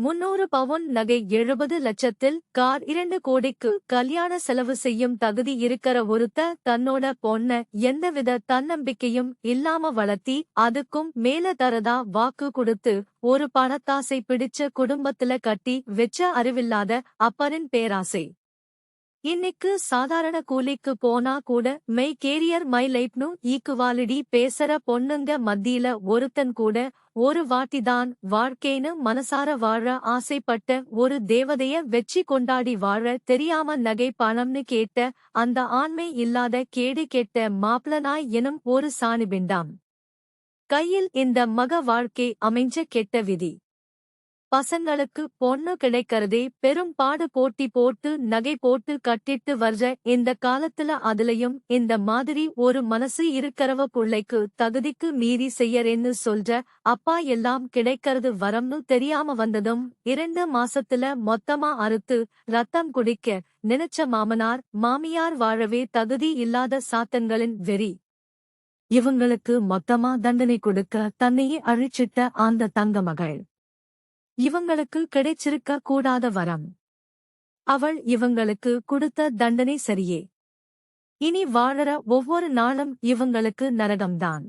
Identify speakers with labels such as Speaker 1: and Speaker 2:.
Speaker 1: முன்னூறு பவுன் நகை எழுபது லட்சத்தில் கார் இரண்டு கோடிக்கு கல்யாண செலவு செய்யும் தகுதி இருக்கிற ஒருத்த தன்னோட பொண்ண எந்தவித தன்னம்பிக்கையும் இல்லாம வளர்த்தி அதுக்கும் மேல தரதா வாக்கு கொடுத்து ஒரு பணத்தாசை பிடிச்ச குடும்பத்துல கட்டி வெச்ச அறிவில்லாத அப்பரின் பேராசை. இன்னைக்கு சாதாரண கூலிக்கு போனா கூட மெய் கேரியர் மை லைஃப்னு ஈக்குவாலிடி பேசற பொண்ணுங்க மத்தியில ஒருத்தன் கூட ஒரு வாட்டிதான் வாழ்க்கைன்னு மனசார வாழ ஆசைப்பட்ட ஒரு தேவதைய வெற்றி கொண்டாடி வாழ தெரியாம நகை பணம்னு கேட்ட அந்த ஆண்மை இல்லாத கேடு கெட்ட மாப்ளனாய் எனும் ஒரு சாணிபிண்டாம். கையில் இந்த மக வாழ்க்கை அமைஞ்ச கெட்ட விதி. பசங்களுக்கு பொண்ணு கிடைக்கிறதே பெரும் பாடு போட்டி போட்டு நகை போட்டு கட்டிட்டு வர்ற இந்த காலத்துல அதுலயும் இந்த மாதிரி ஒரு மனசு இருக்கிறவ புள்ளைக்கு தகுதிக்கு மீறி செய்யறேன்னு சொல்ற அப்பா எல்லாம் கிடைக்கிறது வரம்னு தெரியாம வந்ததும் இரண்டு மாசத்துல மொத்தமா அறுத்து ரத்தம் குடிக்க நினைச்ச மாமனார் மாமியார் வாழவே தகுதி இல்லாத சாத்தன்களின் வெறி. இவங்களுக்கு மொத்தமா தண்டனை கொடுக்க தன்னையே அழிச்சிட்ட அந்த தங்க மகள். இவங்களுக்கு கிடைச்சிருக்க கூடாத வரம். அவள் இவங்களுக்கு கொடுத்த தண்டனை சரியே. இனி வாழற ஒவ்வொரு நாளும் இவங்களுக்கு நரகம்தான்.